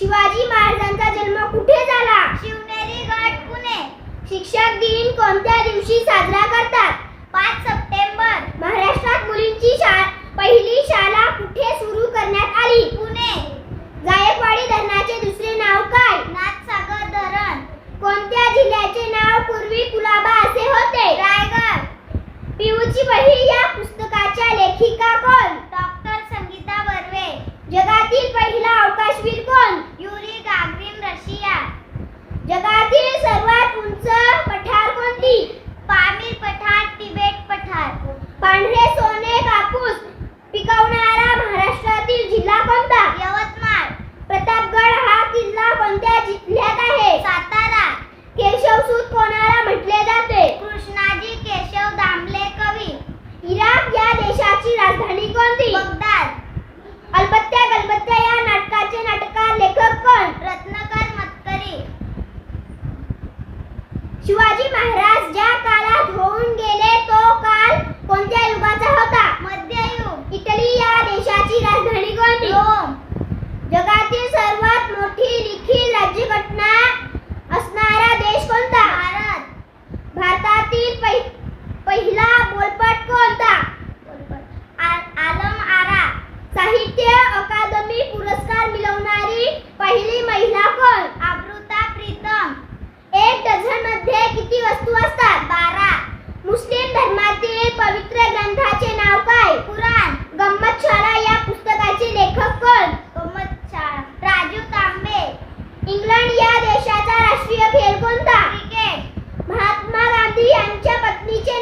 शिवाजी महाराजांचा जन्म कुठे झाला? शिवनेरी गड पुणे. शिक्षक दिन कोणत्या दिवशी साजरा करतात? पाच सप्टेंबर. जिल्ह्यात आहे. सातारा केशवसूत कोणाला म्हटले जाते? कृष्णाजी केशव दामले कवी. इराक या देशाची राजधानी कोणती? बगदाद. अलबत्त्या गलबत्त्या या नाटकाचे नाटककार लेखक कोण? रत्नकर मतकरी. शिवाजी महाराज ज्या काळात होऊन गेले तो काळ कोणत्या युगाचा होता? मध्ययुग. इटली या देशाची राजधानी कोणती? रोम. पहि- पहिला बोलपट कोणता? आलम आरा. साहित्य अकादमी पुरस्कार मिळवणारी पहिली महिला कोण? अमृता प्रीतम. एक डझनमध्ये किती वस्तू असतात? बारा. मुस्लिम धर्मातील पवित्र ग्रंथाचे नाव काय? कुराण. गंमत शाळा या पुस्तकाचे लेखक कोण? गंमत शाळा राजू तांबे. इंग्लंड या देशाचा राष्ट्रीय खेळ कोणता? क्रिकेट महात्मा गांधी यांच्या पत्नीचे